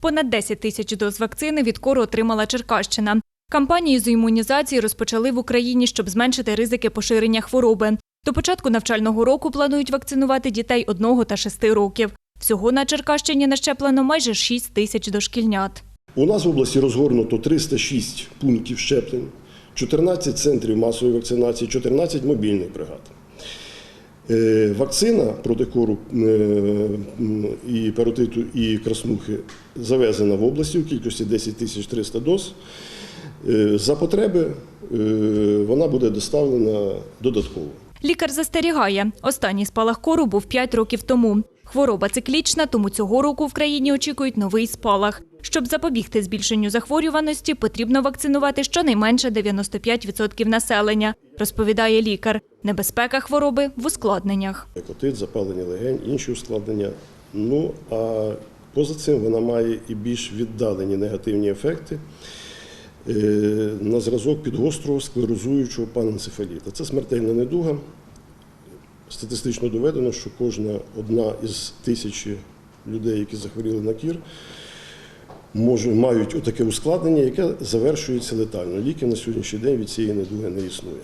Понад 10 тисяч доз вакцини від кору отримала Черкащина. Кампанію з імунізації розпочали в Україні, щоб зменшити ризики поширення хвороби. До початку навчального року планують вакцинувати дітей 1 та 6 років. Всього на Черкащині нащеплено майже 6 тисяч дошкільнят. У нас в області розгорнуто 306 пунктів щеплень, 14 центрів масової вакцинації, 14 мобільних бригад. Е, Вакцина проти кору е, і паротиту і краснухи завезена в області у кількості 10 тисяч 300 доз. Е, За потреби вона буде доставлена додатково. Лікар застерігає, останній спалах кору був 5 років тому. Хвороба циклічна, тому цього року в країні очікують новий спалах. Щоб запобігти збільшенню захворюваності, потрібно вакцинувати щонайменше 95% населення, розповідає лікар. Небезпека хвороби в ускладненнях. Екотит, запалення легень, інші ускладнення. Ну а поза цим вона має і більш віддалені негативні ефекти е, на зразок підгострого склерозуючого паненцефаліта. Це смертельна недуга. Статистично доведено, що кожна одна із тисячі людей, які захворіли на кір, може, мають отаке ускладнення, яке завершується летально. Ліків на сьогоднішній день від цієї недуги не існує.